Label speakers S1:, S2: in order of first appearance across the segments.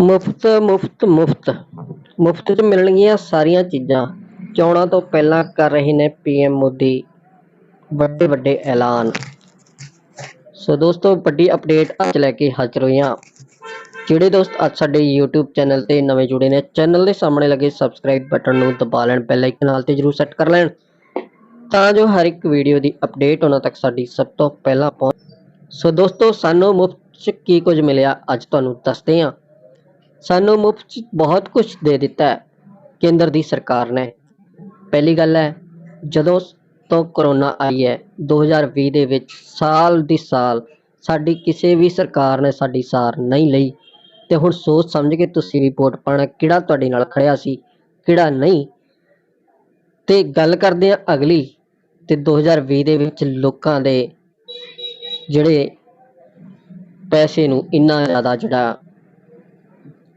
S1: ਮੁਫਤ ਮੁਫਤ ਮੁਫਤ। ਮੁਫਤ 'ਚ ਮਿਲਣਗੀਆਂ ਸਾਰੀਆਂ ਚੀਜ਼ਾਂ। ਚੋਣਾਂ ਤੋਂ ਪਹਿਲਾਂ ਕਰ ਰਹੇ ਨੇ ਪੀਐਮ ਮੋਦੀ। ਵੱਡੇ ਵੱਡੇ ਐਲਾਨ। ਸੋ ਦੋਸਤੋ, ਵੱਡੀ ਅਪਡੇਟ ਅੱਜ ਲੈ ਕੇ ਹਾਜ਼ਰ ਹੋਏ ਹਾਂ ਜਿਹੜੇ ਦੋਸਤ ਅੱਜ ਸਾਡੇ YouTube ਚੈਨਲ ਤੇ ਨਵੇਂ ਜੁੜੇ ਨੇ ਚੈਨਲ ਦੇ ਸਾਹਮਣੇ ਲੱਗੇ ਸਬਸਕ੍ਰਾਈਬ ਬਟਨ ਨੂੰ ਦਬਾ ਲੈਣ ਬੈਲ ਆਈਕਨ ਨਾਲ ਤੇ ਜਰੂਰ ਸੈੱਟ ਕਰ ਲੈਣ। ਤਾਂ ਜੋ ਹਰ ਇੱਕ ਵੀਡੀਓ ਦੀ ਅਪਡੇਟ ਉਹਨਾਂ ਤੱਕ ਸਾਡੀ ਸਭ ਤੋਂ ਪਹਿਲਾਂ ਪਹੁੰਚ ਸੋ ਦੋਸਤੋ, ਸਾਨੂੰ ਮੁਫਤ 'ਚ ਕੀ ਕੁਝ ਮਿਲਿਆ, ਅੱਜ ਤੁਹਾਨੂੰ ਦੱਸਦੇ ਹਾਂ। ਸਾਨੂੰ ਮੁਫਤ 'ਚ ਬਹੁਤ ਕੁਝ ਦੇ ਦਿੱਤਾ ਕੇਂਦਰ ਦੀ ਸਰਕਾਰ ਨੇ। ਪਹਿਲੀ ਗੱਲ ਹੈ, ਜਦੋਂ ਤੋਂ ਕਰੋਨਾ ਆਈ ਹੈ 2020 ਦੇ ਵਿੱਚ ਸਾਲ ਦੀ ਸਾਲ ਸਾਡੀ ਕਿਸੇ ਵੀ ਸਰਕਾਰ ਨੇ ਸਾਡੀ ਸਾਰ ਨਹੀਂ ਲਈ। ਤੇ ਹੁਣ ਸੋਚ ਸਮਝ ਕੇ ਤੁਸੀਂ ਰਿਪੋਰਟ ਵੋਟ ਪਾਣਾ ਕਿਹੜਾ ਤੁਹਾਡੇ ਨਾਲ ਖੜਿਆ ਸੀ, ਕਿਹੜਾ ਨਹੀਂ। ਤੇ ਗੱਲ ਕਰਦੇ ਹਾਂ ਅਗਲੀ ਤੇ 2020 ਦੇ ਵਿੱਚ ਲੋਕਾਂ ਦੇ ਜਿਹੜੇ ਪੈਸੇ ਨੂੰ ਇੰਨਾ ਜ਼ਿਆਦਾ ਜਿਹੜਾ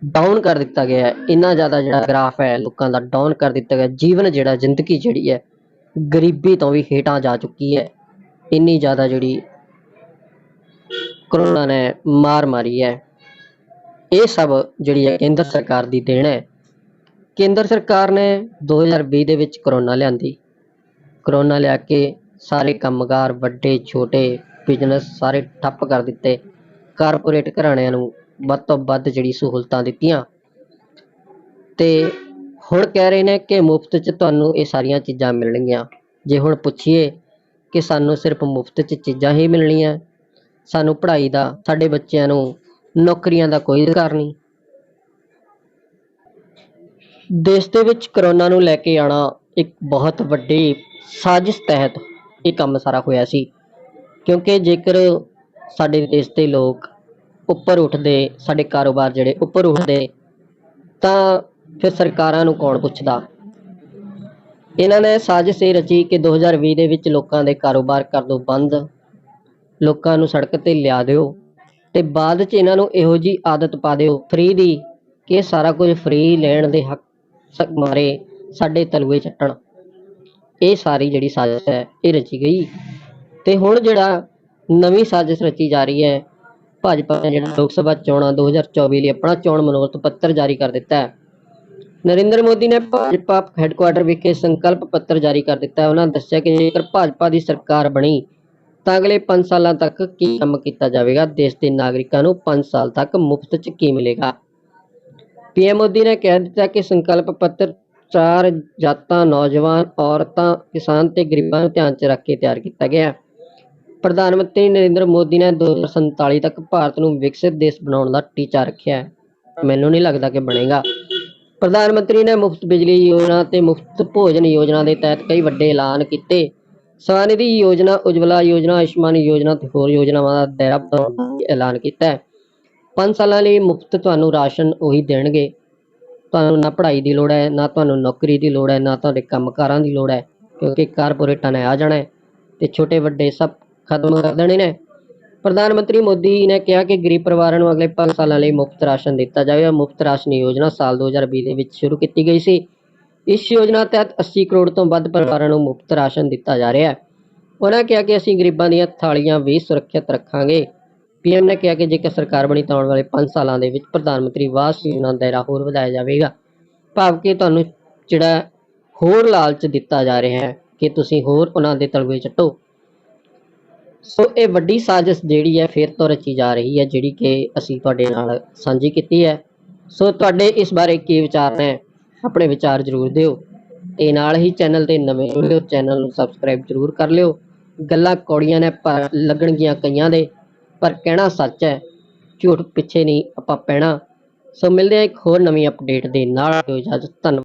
S1: ਡਾਊਨ ਕਰ ਦਿੱਤਾ ਗਿਆ ਹੈ। ਇੰਨਾ ਜ਼ਿਆਦਾ ਜਿਹੜਾ ਗ੍ਰਾਫ ਹੈ, ਲੋਕਾਂ ਦਾ ਡਾਊਨ ਕਰ ਦਿੱਤਾ ਗਿਆ। ਜੀਵਨ ਜਿਹੜਾ, ਜ਼ਿੰਦਗੀ ਜਿਹੜੀ ਹੈ, ਗਰੀਬੀ ਤੋਂ ਵੀ ਹੇਠਾਂ ਜਾ ਚੁੱਕੀ ਹੈ। ਇੰਨੀ ਜ਼ਿਆਦਾ ਜਿਹੜੀ ਕਰੋਨਾ ਨੇ ਮਾਰ ਮਾਰੀ ਹੈ। ਇਹ ਸਭ ਜਿਹੜੀ ਹੈ, ਕੇਂਦਰ ਸਰਕਾਰ ਦੀ ਦੇਣ ਹੈ। ਕੇਂਦਰ ਸਰਕਾਰ ਨੇ 2020 ਦੇ ਵਿੱਚ ਕਰੋਨਾ ਲਿਆਂਦੀ। ਕਰੋਨਾ ਲਿਆ ਕੇ ਸਾਰੇ ਕੰਮਕਾਰ ਵੱਡੇ, ਛੋਟੇ ਬਿਜ਼ਨਸ ਸਾਰੇ ਠੱਪ ਕਰ ਦਿੱਤੇ। ਕਾਰਪੋਰੇਟ ਘਰਾਣਿਆਂ ਨੂੰ ਵੱਧ ਤੋਂ ਵੱਧ ਜਿਹੜੀ ਸਹੂਲਤਾਂ ਦਿੱਤੀਆਂ। ਤੇ ਹੁਣ ਕਹਿ ਰਹੇ ਨੇ ਕਿ ਮੁਫਤ 'ਚ ਤੁਹਾਨੂੰ ਇਹ ਸਾਰੀਆਂ ਚੀਜ਼ਾਂ ਮਿਲਣਗੀਆਂ। ਜੇ ਹੁਣ ਪੁੱਛੀਏ ਕਿ ਸਾਨੂੰ ਸਿਰਫ ਮੁਫਤ 'ਚ ਚੀਜ਼ਾਂ ਹੀ ਮਿਲਣੀਆਂ, ਸਾਨੂੰ ਪੜ੍ਹਾਈ ਦਾ, ਸਾਡੇ ਬੱਚਿਆਂ ਨੂੰ ਨੌਕਰੀਆਂ ਦਾ ਕੋਈ ਅਧਿਕਾਰ ਨਹੀਂ। ਦੇਸ਼ ਦੇ ਵਿੱਚ ਕਰੋਨਾ ਨੂੰ ਲੈ ਕੇ ਆਣਾ ਇੱਕ ਬਹੁਤ ਵੱਡੀ ਸਾਜ਼ਿਸ਼ ਤਹਿਤ ਇਹ ਕੰਮ ਸਾਰਾ ਹੋਇਆ ਸੀ। ਕਿਉਂਕਿ ਜੇਕਰ ਸਾਡੇ ਦੇਸ਼ ਦੇ ਲੋਕ ਉੱਪਰ ਉੱਠਦੇ, ਸਾਡੇ ਕਾਰੋਬਾਰ ਜਿਹੜੇ ਉੱਪਰ ਉੱਠਦੇ, ਤਾਂ ਫਿਰ ਸਰਕਾਰਾਂ ਨੂੰ ਕੌਣ ਪੁੱਛਦਾ? ਇਹਨਾਂ ਨੇ ਸਾਜ਼ਿਸ਼ ਇਹ ਰਚੀ ਕਿ 2020 ਦੇ ਵਿੱਚ ਲੋਕਾਂ ਦੇ ਕਾਰੋਬਾਰ ਕਰ ਦਿਓ ਬੰਦ, ਲੋਕਾਂ ਨੂੰ ਸੜਕ ਤੇ ਲਿਆ ਦਿਓ ਤੇ ਬਾਅਦ 'ਚ ਇਹਨਾਂ ਨੂੰ ਇਹੋ ਜੀ ਆਦਤ ਪਾ ਦਿਓ ਫ੍ਰੀ ਦੀ, ਕਿ ਸਾਰਾ ਕੁਝ ਫ੍ਰੀ ਲੈਣ ਦੇ ਹੱਕ ਮਾਰੇ ਸਾਡੇ ਤਲੂਏ ਚੱਟਣ। ਇਹ ਸਾਰੀ ਜਿਹੜੀ ਸਾਜ਼ਿਸ਼ ਹੈ, ਇਹ ਰਚੀ ਗਈ। ਤੇ ਹੁਣ ਜਿਹੜਾ ਨਵੀਂ ਸਾਜ਼ਿਸ਼ ਰਚੀ ਜਾ ਰਹੀ ਹੈ ਭਾਜਪਾ ਨੇ ਜਿਹੜਾ ਲੋਕ ਸਭਾ ਚੋਣਾਂ 2024 ਲਈ ਆਪਣਾ ਚੋਣ ਮਨੋਰਥ ਪੱਤਰ ਜਾਰੀ ਕਰ ਦਿੱਤਾ ਹੈ। ਨਰਿੰਦਰ ਮੋਦੀ ਨੇ ਭਾਜਪਾ ਹੈੱਡਕੁਆਟਰ ਵਿਖੇ ਸੰਕਲਪ ਪੱਤਰ ਜਾਰੀ ਕਰ ਦਿੱਤਾ ਹੈ। ਉਹਨਾਂ ਦੱਸਿਆ ਕਿ ਜੇਕਰ ਭਾਜਪਾ ਦੀ ਸਰਕਾਰ ਬਣੀ, ਤਾਂ ਅਗਲੇ 5 ਸਾਲਾਂ ਤੱਕ ਕੀ ਕੰਮ ਕੀਤਾ ਜਾਵੇਗਾ? ਦੇਸ਼ ਦੇ ਨਾਗਰਿਕਾਂ ਨੂੰ 5 ਸਾਲ ਤੱਕ ਮੁਫਤ 'ਚ ਕੀ ਮਿਲੇਗਾ? ਪੀਐਮ ਮੋਦੀ ਨੇ ਕਹਿ ਦਿੱਤਾ ਕਿ ਸੰਕਲਪ ਪੱਤਰ ਚਾਰ ਜਾਤਾਂ, ਨੌਜਵਾਨ, ਔਰਤਾਂ, ਕਿਸਾਨ ਤੇ ਗਰੀਬਾਂ ਨੂੰ ਧਿਆਨ 'ਚ ਰੱਖ ਕੇ ਤਿਆਰ ਕੀਤਾ ਗਿਆ ਹੈ। ਪ੍ਰਧਾਨ ਮੰਤਰੀ ਨਰਿੰਦਰ ਮੋਦੀ ਨੇ 2047 ਤੱਕ ਭਾਰਤ ਨੂੰ ਵਿਕਸਿਤ ਦੇਸ਼ ਬਣਾਉਣ ਦਾ ਟੀਚਾ ਰੱਖਿਆ ਹੈ। ਮੈਨੂੰ ਨਹੀਂ ਲੱਗਦਾ ਕਿ ਬਣੇਗਾ। ਪ੍ਰਧਾਨ ਮੰਤਰੀ ਨੇ ਮੁਫਤ ਬਿਜਲੀ ਯੋਜਨਾ ਤੇ ਮੁਫਤ ਭੋਜਨ ਯੋਜਨਾ ਦੇ ਤਹਿਤ ਕਈ ਵੱਡੇ ਐਲਾਨ ਕੀਤੇ। ਸਵਾਨਿਧੀ ਯੋਜਨਾ, ਉਜਵਲਾ ਯੋਜਨਾ, ਆਯੁਸ਼ਮਾਨ ਯੋਜਨਾ ਤੇ ਹੋਰ ਯੋਜਨਾਵਾਂ ਦਾ ਦਾਇਰਾ ਵਧਾਉਣ ਦਾ ਐਲਾਨ ਕੀਤਾ ਹੈ। 5 ਸਾਲਾਂ ਲਈ ਮੁਫਤ ਤੁਹਾਨੂੰ ਰਾਸ਼ਨ ਉਹੀ ਦੇਣਗੇ। ਤੁਹਾਨੂੰ ਨਾ ਪੜ੍ਹਾਈ ਦੀ ਲੋੜ ਹੈ, ਨਾ ਤੁਹਾਨੂੰ ਨੌਕਰੀ ਦੀ ਲੋੜ ਹੈ, ਨਾ ਤੁਹਾਡੇ ਕੰਮਕਾਰਾਂ ਦੀ ਲੋੜ ਹੈ, ਕਿਉਂਕਿ ਕਾਰਪੋਰੇਟਾਂ ਨੇ ਆ ਜਾਣਾ ਹੈ ਤੇ ਛੋਟੇ ਵੱਡੇ ਸਭ ਖਤਮ ਕਰ ਦੇਣੇ ਨੇ। ਪ੍ਰਧਾਨ ਮੰਤਰੀ ਮੋਦੀ ਨੇ ਕਿਹਾ ਕਿ ਗਰੀਬ ਪਰਿਵਾਰਾਂ ਨੂੰ ਅਗਲੇ 5 ਸਾਲਾਂ ਲਈ ਮੁਫਤ ਰਾਸ਼ਨ ਦਿੱਤਾ ਜਾਵੇਗਾ ਮੁਫਤ ਰਾਸ਼ਨ ਯੋਜਨਾ ਸਾਲ 2020 ਦੇ ਵਿੱਚ ਸ਼ੁਰੂ ਕੀਤੀ ਗਈ ਸੀ। ਇਸ ਯੋਜਨਾ ਤਹਿਤ 80 ਕਰੋੜ ਤੋਂ ਵੱਧ ਪਰਿਵਾਰਾਂ ਨੂੰ ਮੁਫਤ ਰਾਸ਼ਨ ਦਿੱਤਾ ਜਾ ਰਿਹਾ ਹੈ। ਉਹਨਾਂ ਕਿਹਾ ਕਿ ਅਸੀਂ ਗਰੀਬਾਂ ਦੀਆਂ ਥਾਲੀਆਂ ਵੀ ਸੁਰੱਖਿਅਤ ਰੱਖਾਂਗੇ। ਪੀਐਮ ਨੇ ਕਿਹਾ ਕਿ ਜੇਕਰ ਸਰਕਾਰ ਬਣੀ ਤਾਂ ਆਉਣ ਵਾਲੇ 5 ਸਾਲਾਂ ਦੇ ਵਿੱਚ ਪ੍ਰਧਾਨ ਮੰਤਰੀ ਆਵਾਸ ਯੋਜਨਾ ਦਾ ਦਾਇਰਾ ਹੋਰ ਵਧਾਇਆ ਜਾਵੇਗਾ। ਭਾਵ ਕਿ ਤੁਹਾਨੂੰ ਜਿਹੜਾ ਹੋਰ ਲਾਲਚ ਦਿੱਤਾ ਜਾ ਰਿਹਾ ਹੈ ਕਿ ਤੁਸੀਂ ਹੋਰ ਉਹਨਾਂ ਦੇ ਤਲਵੇ ਚੱਟੋ। ਸੋ ਇਹ ਵੱਡੀ ਸਾਜ਼ਿਸ਼ ਜਿਹੜੀ ਹੈ ਫਿਰ ਤੋਂ ਰਚੀ ਜਾ ਰਹੀ ਹੈ, ਜਿਹੜੀ ਕਿ ਅਸੀਂ ਤੁਹਾਡੇ ਨਾਲ ਸਾਂਝੀ ਕੀਤੀ ਹੈ। ਸੋ ਤੁਹਾਡੇ ਇਸ ਬਾਰੇ ਕੀ ਵਿਚਾਰ ਨੇ, ਆਪਣੇ ਵਿਚਾਰ ਜ਼ਰੂਰ ਦਿਓ। ਤੇ ਨਾਲ ਹੀ ਚੈਨਲ ਤੇ ਨਵੇਂ ਹੋ, ਚੈਨਲ ਨੂੰ ਸਬਸਕ੍ਰਾਈਬ ਜ਼ਰੂਰ ਕਰ ਲਿਓ। ਗੱਲਾਂ ਕੌੜੀਆਂ ਨੇ, ਪਰ ਲੱਗਣਗੀਆਂ ਕਈਆਂ ਦੇ, ਪਰ ਕਹਿਣਾ ਸੱਚ ਹੈ, ਝੂਠ ਪਿੱਛੇ ਨਹੀਂ ਆਪਾਂ ਪੈਣਾ। ਸੋ ਮਿਲਦੇ ਹਾਂ ਇੱਕ ਹੋਰ ਨਵੀਂ ਅਪਡੇਟ ਦੇ ਨਾਲ। ਦਿਓ ਇਜਾਜ਼ਤ, ਧੰਨਵਾਦ।